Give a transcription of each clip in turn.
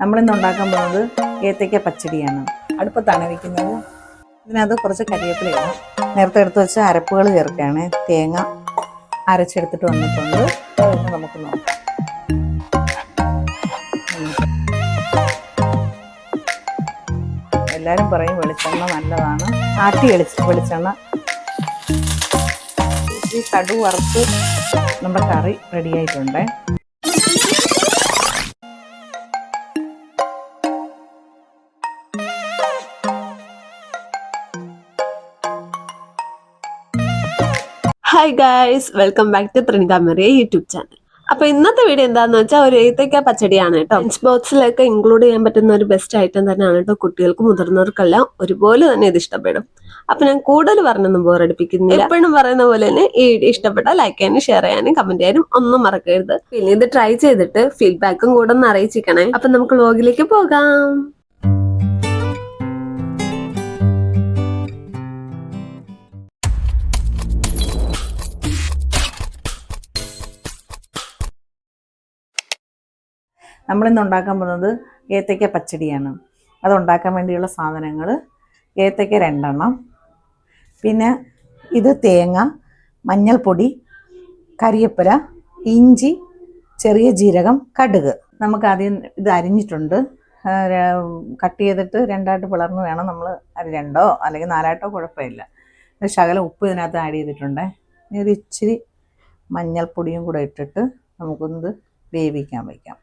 നമ്മളിന്ന് ഉണ്ടാക്കാൻ പോകുന്നത് ഏത്തയ്ക്ക പച്ചടിയാണ്. അടുപ്പത്താണ് വയ്ക്കുന്നത് ഇതിനകത്ത് കുറച്ച് കരിവേപ്പില ഇടാം നേരത്തെ എടുത്ത് വെച്ച അരപ്പുകൾ ചേർക്കുകയാണ്. തേങ്ങ അരച്ചെടുത്തിട്ട് വന്നിട്ടുണ്ട്. അതൊന്ന് നമുക്ക് നോക്കാം. എല്ലാവരും പറയും വെളിച്ചെണ്ണ നല്ലതാണ്. ആട്ടി വെളിച്ച വെളിച്ചെണ്ണ. ഈ കടു വറുത്ത് നമ്മുടെ കറി ready hi guys welcome back to ത്രിനിത മെറിയ യൂട്യൂബ് ചാനൽ അപ്പൊ ഇന്നത്തെ വീഡിയോ എന്താന്ന് വെച്ചാൽ ഒരു ഏത്തക്ക പച്ചടിയാണ് കേട്ടോ. ലഞ്ച് ബോക്സിലൊക്കെ ഇൻക്ലൂഡ് ചെയ്യാൻ പറ്റുന്ന ഒരു ബെസ്റ്റ് ഐറ്റം തന്നെയാണ് കേട്ടോ കുട്ടികൾക്കും മുതിർന്നവർക്കെല്ലാം ഒരുപോലെ തന്നെ ഇത് ഇഷ്ടപ്പെടും. അപ്പൊ ഞാൻ കൂടുതൽ പറഞ്ഞൊന്നും ബോറടിപ്പിക്കുന്നില്ല. എപ്പോഴും പറയുന്ന പോലെ തന്നെ ഈ വീഡിയോ ഇഷ്ടപ്പെട്ടാൽ ലൈക്ക് ചെയ്യാനും ഷെയർ ചെയ്യാനും കമന്റ് ചെയ്യാനും ഒന്നും മറക്കരുത്. പിന്നെ ഇത് ട്രൈ ചെയ്തിട്ട് ഫീഡ്ബാക്കും കൂടെ ഒന്ന് അറിയിച്ചിരിക്കണേ. അപ്പൊ നമുക്ക് വ്ലോഗിലേക്ക് പോകാം. നമ്മളിന്ന് ഉണ്ടാക്കാൻ പോകുന്നത് ഏത്തയ്ക്ക പച്ചടിയാണ്. അത് ഉണ്ടാക്കാൻ വേണ്ടിയുള്ള സാധനങ്ങൾ ഏത്തയ്ക്ക രണ്ടെണ്ണം. പിന്നെ ഇത് തേങ്ങ മഞ്ഞൾപ്പൊടി കരിയപ്പല ഇഞ്ചി ചെറിയ ജീരകം കടുക്. നമുക്ക് ആദ്യം ഇത് അരിഞ്ഞിട്ടുണ്ട്. കട്ട് ചെയ്തിട്ട് രണ്ടായിട്ട് പിളർന്ന് വേണം നമ്മൾ രണ്ടോ അല്ലെങ്കിൽ നാലായിട്ടോ കുഴപ്പമില്ല. ശകലം ഉപ്പ് ഇതിനകത്ത് ആഡ് ചെയ്തിട്ടുണ്ട്. ഇനി ഒരു ഇച്ചിരി മഞ്ഞൾപ്പൊടിയും കൂടെ ഇട്ടിട്ട് നമുക്കൊന്ന് വേവിക്കാൻ വയ്ക്കാം.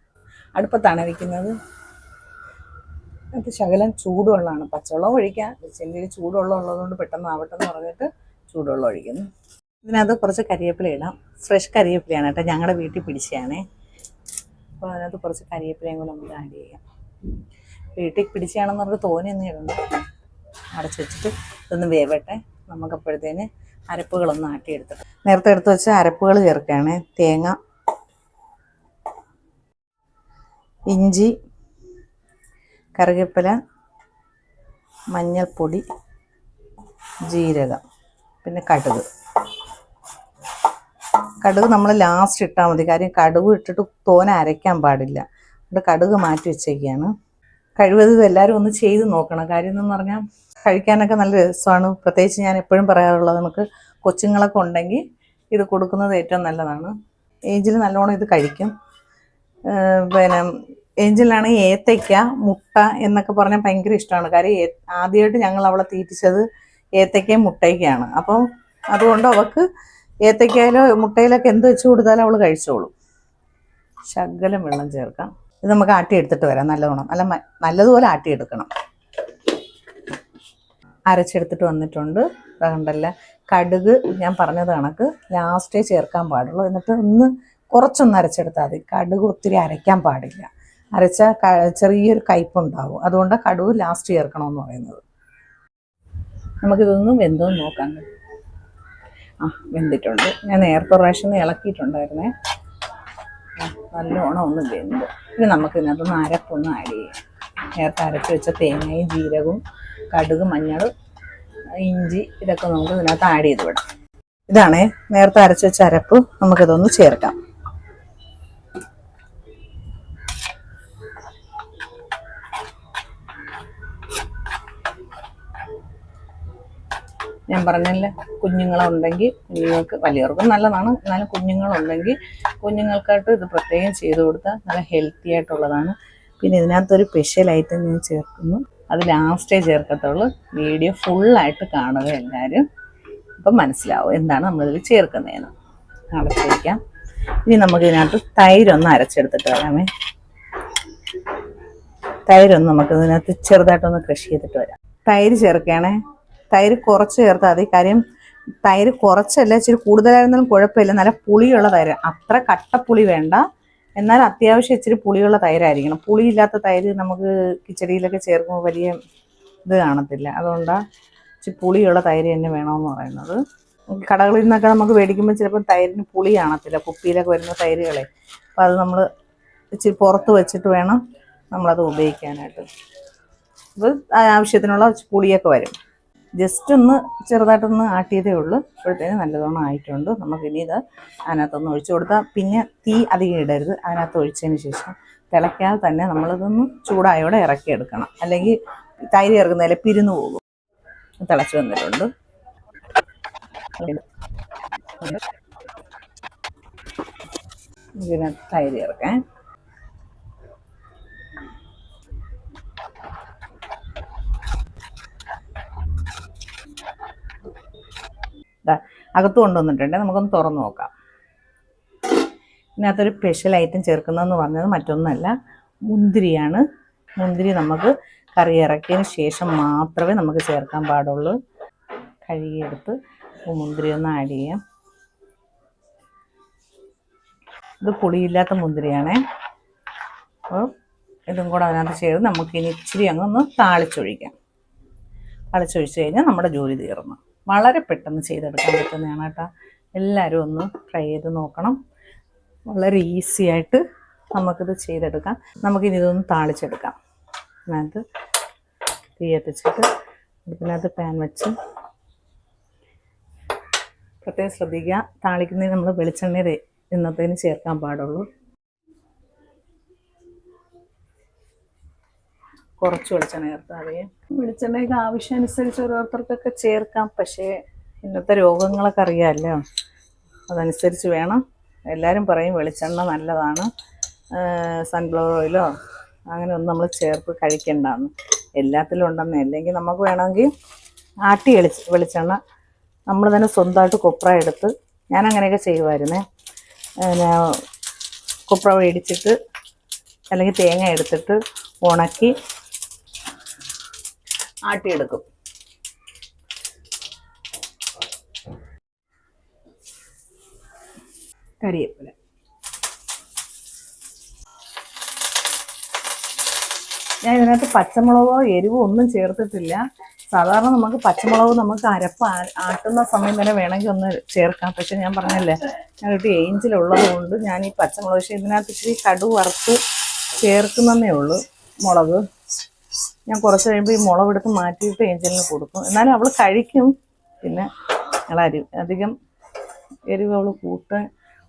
അടുപ്പത്താണ് ഇരിക്കുന്നത് അത് ശകലം ചൂടുവെള്ളമാണ്. പച്ചവെള്ളം ഒഴിക്കാം. ചെല്ലിൽ ചൂടുവെള്ളം ഉള്ളതുകൊണ്ട് പെട്ടെന്ന് ആവട്ടെ എന്ന് പറഞ്ഞിട്ട് ചൂടുവെള്ളം ഒഴിക്കുന്നു. ഇതിനകത്ത് കുറച്ച് കരിവേപ്പില ഇടാം. ഫ്രഷ് കരിവേപ്പിലയാണ് കേട്ടോ. ഞങ്ങളുടെ വീട്ടിൽ പിടിച്ചതാണേ അപ്പോൾ അതിനകത്ത് കുറച്ച് കരിവേപ്പിലയും കൂടെ നമുക്ക് ആഡ് ചെയ്യാം. വീട്ടിൽ പിടിച്ചതാണെന്ന് പറഞ്ഞ് തോന്നിയൊന്നും ഇടണ്ട. അടച്ചു വെച്ചിട്ട് ഇതൊന്ന് വേവട്ടെ. നമുക്കപ്പോഴത്തേന് അരപ്പുകളൊന്ന് ആട്ടിയെടുത്തിട്ട്. നേരത്തെ എടുത്ത് വെച്ച അരപ്പുകൾ ചേർക്കുകയാണ്. തേങ്ങ ഇഞ്ചി കറിവേപ്പില മഞ്ഞൾപ്പൊടി ജീരകം പിന്നെ കടുക്. കടുക് നമ്മൾ ലാസ്റ്റ് ഇട്ടാൽ മതി. കാര്യം കടുക് ഇട്ടിട്ട് തോന അരയ്ക്കാൻ പാടില്ല. അതുകൊണ്ട് കടുക് മാറ്റി വെച്ചേക്കാണ്. കഴിവതും എല്ലാവരും ഒന്ന് ചെയ്ത് നോക്കണം. കാര്യം എന്ന് പറഞ്ഞാൽ കഴിക്കാനൊക്കെ നല്ല രസമാണ്. പ്രത്യേകിച്ച് ഞാൻ എപ്പോഴും പറയാറുള്ളത് നമുക്ക് കൊച്ചുങ്ങളൊക്കെ ഉണ്ടെങ്കിൽ ഇത് കൊടുക്കുന്നത് ഏറ്റവും നല്ലതാണ്. ഏജിൽ നല്ലോണം ഇത് കഴിക്കും. പിന്നെ ഏഞ്ചലിനാണെങ്കിൽ ഏത്തയ്ക്ക മുട്ട എന്നൊക്കെ പറഞ്ഞാൽ ഭയങ്കര ഇഷ്ടമാണ് കാര്യം ആദ്യമായിട്ട് ഞങ്ങൾ അവളെ തീറ്റിച്ചത് ഏത്തയ്ക്കയും മുട്ടയ്ക്കാണ് അപ്പം അതുകൊണ്ട് അവൾക്ക് ഏത്തയ്ക്കയിലോ മുട്ടയിലൊക്കെ എന്ത് വെച്ച് കൊടുത്താലും അവൾ കഴിച്ചോളും. ശകലം വെള്ളം ചേർക്കാം. ഇത് നമുക്ക് ആട്ടി എടുത്തിട്ട് വരാം. നല്ലവണ്ണം. അല്ല നല്ലതുപോലെ ആട്ടിയെടുക്കണം. അരച്ചെടുത്തിട്ട് വന്നിട്ടുണ്ട്. അതുകൊണ്ടല്ല കണ്ടല്ല? കടുക് ഞാൻ പറഞ്ഞത് കണക്ക് ലാസ്റ്റേ ചേർക്കാൻ പാടുള്ളൂ. എന്നിട്ട് ഒന്ന് കുറച്ചൊന്ന് അരച്ചെടുത്താൽ മതി. കടുക് ഒത്തിരി അരയ്ക്കാൻ പാടില്ല. അരച്ച ചെറിയൊരു കയ്പുണ്ടാവും. അതുകൊണ്ട് കടുക് ലാസ്റ്റ് ചേർക്കണമെന്ന് പറയുന്നത്. നമുക്കിതൊന്നും വെന്തോ നോക്കാം. ആ വെന്തിട്ടുണ്ട്. ഞാൻ നേരത്തെ പ്രാവശ്യം ഇളക്കിയിട്ടുണ്ടായിരുന്നേ. നല്ലോണം ഒന്ന് വെന്ത്. ഇത് നമുക്ക് ഇതിനകത്തൊന്ന് അരപ്പൊന്ന് ആഡ് ചെയ്യാം. നേരത്തെ അരച്ച് വെച്ച തേങ്ങയും ജീരകവും കടുക് മഞ്ഞൾ ഇഞ്ചി ഇതൊക്കെ നമുക്ക് ഇതിനകത്ത് ആഡ് ചെയ്ത് വിടാം. ഇതാണേ നേരത്തെ അരച്ച് വെച്ച അരപ്പ് നമുക്കിതൊന്ന് ചേർക്കാം. ഞാൻ പറഞ്ഞല്ലേ കുഞ്ഞുങ്ങളുണ്ടെങ്കിൽ കുഞ്ഞുങ്ങൾക്ക് വലിയവർക്കും നല്ലതാണ്. എന്നാലും കുഞ്ഞുങ്ങളുണ്ടെങ്കിൽ കുഞ്ഞുങ്ങൾക്കായിട്ട് ഇത് പ്രത്യേകം ചെയ്ത് കൊടുത്താൽ നല്ല ഹെൽത്തി ആയിട്ടുള്ളതാണ്. പിന്നെ ഇതിനകത്തൊരു സ്പെഷ്യൽ ഐറ്റം ഞാൻ ചേർക്കുന്നു. അത് ലാസ്റ്റേ ചേർക്കത്തുള്ളൂ. വീഡിയോ ഫുള്ളായിട്ട് കാണുക എല്ലാവരും. അപ്പം മനസ്സിലാവും എന്താണ് നമ്മളിതിൽ ചേർക്കുന്നതെന്ന്. അടച്ചിരിക്കാം ഇനി നമുക്ക് ഇതിനകത്ത് തൈരൊന്ന് അരച്ചെടുത്തിട്ട് വരാമേ. തൈരൊന്ന് നമുക്ക് ഇതിനകത്ത് ചെറുതായിട്ടൊന്ന് കൃഷി ചെയ്തിട്ട് വരാം. തൈര് ചേർക്കുകയാണേ. തൈര് കുറച്ച് ചേർത്താൽ മതി. കാര്യം തൈര് കുറച്ചല്ല ഇച്ചിരി കൂടുതലായിരുന്നാലും കുഴപ്പമില്ല. നല്ല പുളിയുള്ള തൈര്. അത്ര കട്ടപ്പുളി വേണ്ട. എന്നാൽ അത്യാവശ്യം ഇച്ചിരി പുളിയുള്ള തൈരായിരിക്കണം. പുളിയില്ലാത്ത തൈര് നമുക്ക് കിച്ചടിയിലൊക്കെ ചേർക്കുമ്പോൾ വലിയ ഇത് കാണത്തില്ല. അതുകൊണ്ടാണ് ഇച്ചിരി പുളിയുള്ള തൈര് തന്നെ വേണമെന്ന് പറയുന്നത്. കടകളിൽ നിന്നൊക്കെ നമുക്ക് മേടിക്കുമ്പോൾ ചിലപ്പോൾ തൈരിന് പുളി കാണത്തില്ല. കുപ്പിയിലൊക്കെ വരുന്ന തൈരുകളെ. അപ്പോൾ അത് നമ്മൾ ഇച്ചിരി പുറത്ത് വെച്ചിട്ട് വേണം നമ്മളത് ഉപയോഗിക്കാനായിട്ട്. അപ്പോൾ ആവശ്യത്തിനുള്ള പുളിയൊക്കെ വരും. ജസ്റ്റ് ഒന്ന് ചെറുതായിട്ടൊന്ന് ആട്ടിയതേ ഉള്ളൂ. ഇപ്പോഴത്തേന് നല്ലതോണം ആയിട്ടുണ്ട്. നമുക്കിനി ഇത് അതിനകത്തൊന്ന് ഒഴിച്ചു കൊടുത്താൽ പിന്നെ തീ അധികം ഇടരുത്. അതിനകത്ത് ഒഴിച്ചതിന് ശേഷം തിളയ്ക്കാതെ തന്നെ നമ്മളിതൊന്ന് ചൂടായോടെ ഇറക്കിയെടുക്കണം. അല്ലെങ്കിൽ തൈര് ഇറക്കുന്നതിൽ പിരിഞ്ഞു പോകും. തിളച്ച് വന്നിട്ടുണ്ട്. ഇതിനകത്ത് തൈര് ചേർക്കാൻ ദാ, അകത്ത് കൊണ്ടുവന്നിട്ടുണ്ട്. നമുക്കൊന്ന് തുറന്നു നോക്കാം. ഇതിനകത്തൊരു സ്പെഷ്യൽ ഐറ്റം ചേർക്കുന്നതെന്ന് പറഞ്ഞത് മറ്റൊന്നല്ല മുന്തിരിയാണ്. മുന്തിരി നമുക്ക് കറി ഇറക്കിയതിന് ശേഷം മാത്രമേ നമുക്ക് ചേർക്കാൻ പാടുള്ളൂ. കഴുകിയെടുത്ത് മുന്തിരി ഒന്ന് ആഡ് ചെയ്യാം. ഇത് പുളിയില്ലാത്ത മുന്തിരിയാണേ. അപ്പോൾ ഇതും കൂടെ അതിനകത്ത് ചേർത്ത് നമുക്കിനി ഇച്ചിരി അങ്ങ് ഒന്ന് താളിച്ചൊഴിക്കാം. താളിച്ചൊഴിച്ച് കഴിഞ്ഞാൽ നമ്മുടെ ജോലി തീർന്നു. വളരെ പെട്ടെന്ന് ചെയ്തെടുക്കാൻ പറ്റുന്നതാണ് കേട്ടോ. എല്ലാവരും ഒന്ന് ട്രൈ ചെയ്ത് നോക്കണം. വളരെ ഈസി ആയിട്ട് നമുക്കിത് ചെയ്തെടുക്കാം. നമുക്കിനി ഇതൊന്ന് താളിച്ചെടുക്കാം. അതിനകത്ത് തീ എത്തിച്ചിട്ട് ഇതിനകത്ത് പാൻ വെച്ച് പ്രത്യേകം ശ്രദ്ധിക്കുക. താളിക്കുന്നതിന് നമ്മൾ വെളിച്ചെണ്ണ ഇന്നത്തേന് ചേർക്കാൻ പാടുള്ളൂ. കുറച്ച് വെളിച്ചെണ്ണ ചേർത്താൽ മതി വെളിച്ചെണ്ണയൊക്കെ ആവശ്യമനുസരിച്ച് ഓരോരുത്തർക്കൊക്കെ ചേർക്കാം. പക്ഷേ ഇന്നത്തെ രോഗങ്ങളൊക്കെ അറിയാമല്ലോ അതനുസരിച്ച് വേണം. എല്ലാവരും പറയും വെളിച്ചെണ്ണ നല്ലതാണ്. സൺഫ്ലവർ ഓയിലോ അങ്ങനെ ഒന്നും നമ്മൾ ചേർത്ത് കഴിക്കണ്ടെന്ന്. എല്ലാത്തിലും ഉണ്ടെന്ന്. അല്ലെങ്കിൽ നമുക്ക് വേണമെങ്കിൽ ആട്ടി വെളി വെളിച്ചെണ്ണ നമ്മൾ തന്നെ സ്വന്തമായിട്ട് കൊപ്ര എടുത്ത് ഞാൻ അങ്ങനെയൊക്കെ ചെയ്യുമായിരുന്നേ പിന്നെ കൊപ്ര മേടിച്ചിട്ട് അല്ലെങ്കിൽ തേങ്ങ എടുത്തിട്ട് ഉണക്കി ആട്ടിയെടുക്കും. കരിയേപ്പില. ഞാൻ ഇതിനകത്ത് പച്ചമുളകോ എരിവോ ഒന്നും ചേർത്തിട്ടില്ല. സാധാരണ നമുക്ക് പച്ചമുളക് നമുക്ക് അരപ്പ് ആട്ടുന്ന സമയം വരെ വേണമെങ്കിൽ ഒന്ന് ചേർക്കാം. പക്ഷെ ഞാൻ പറഞ്ഞല്ലേ ഞാനൊരു ഏഞ്ചിലുള്ളത് കൊണ്ട് ഞാൻ ഈ പച്ചമുളക് പക്ഷേ ഇതിനകത്ത് ഇച്ചിരി കടു വറുത്ത് ചേർക്കുന്നതേ ഉള്ളൂ മുളക്. ഞാൻ കുറച്ച് കഴിയുമ്പോൾ ഈ മുളക് എടുത്ത് മാറ്റിയിട്ട് ഏഞ്ചലിന് കൊടുക്കും. എന്നാലും അവൾ കഴിക്കും. പിന്നെ ഞങ്ങൾ അരി അധികം എരിവ് അവൾ കൂട്ട്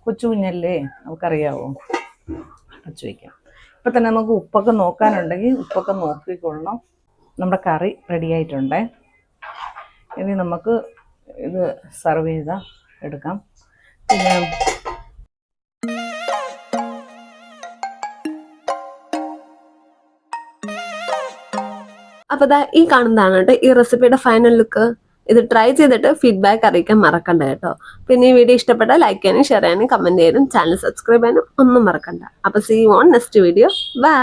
കൊച്ചു കുഞ്ഞല്ലേ അവൾക്കറിയാവോ? അടച്ചു വയ്ക്കാം ഇപ്പം തന്നെ നമുക്ക് ഉപ്പൊക്കെ നോക്കാനുണ്ടെങ്കിൽ ഉപ്പൊക്കെ നോക്കിക്കൊള്ളണം. നമ്മുടെ കറി റെഡി ആയിട്ടുണ്ടേ. ഇനി നമുക്ക് ഇത് സെർവ് ചെയ്താൽ എടുക്കാം. പിന്നെ അപ്പൊ ദാ ഈ കാണുന്നതാണ് കേട്ടോ. ഈ റെസിപ്പിയുടെ ഫൈനൽ ലുക്ക് ഇത് ട്രൈ ചെയ്തിട്ട് ഫീഡ്ബാക്ക് അറിയിക്കാൻ മറക്കണ്ട കേട്ടോ. പിന്നെ ഈ വീഡിയോ ഇഷ്ടപ്പെട്ടാൽ ലൈക്ക് ചെയ്യാനും ഷെയർ ചെയ്യാനും കമന്റ് ചെയ്യാനും ചാനൽ സബ്സ്ക്രൈബ് ചെയ്യാനും ഒന്നും മറക്കണ്ട. അപ്പോൾ see on next video bye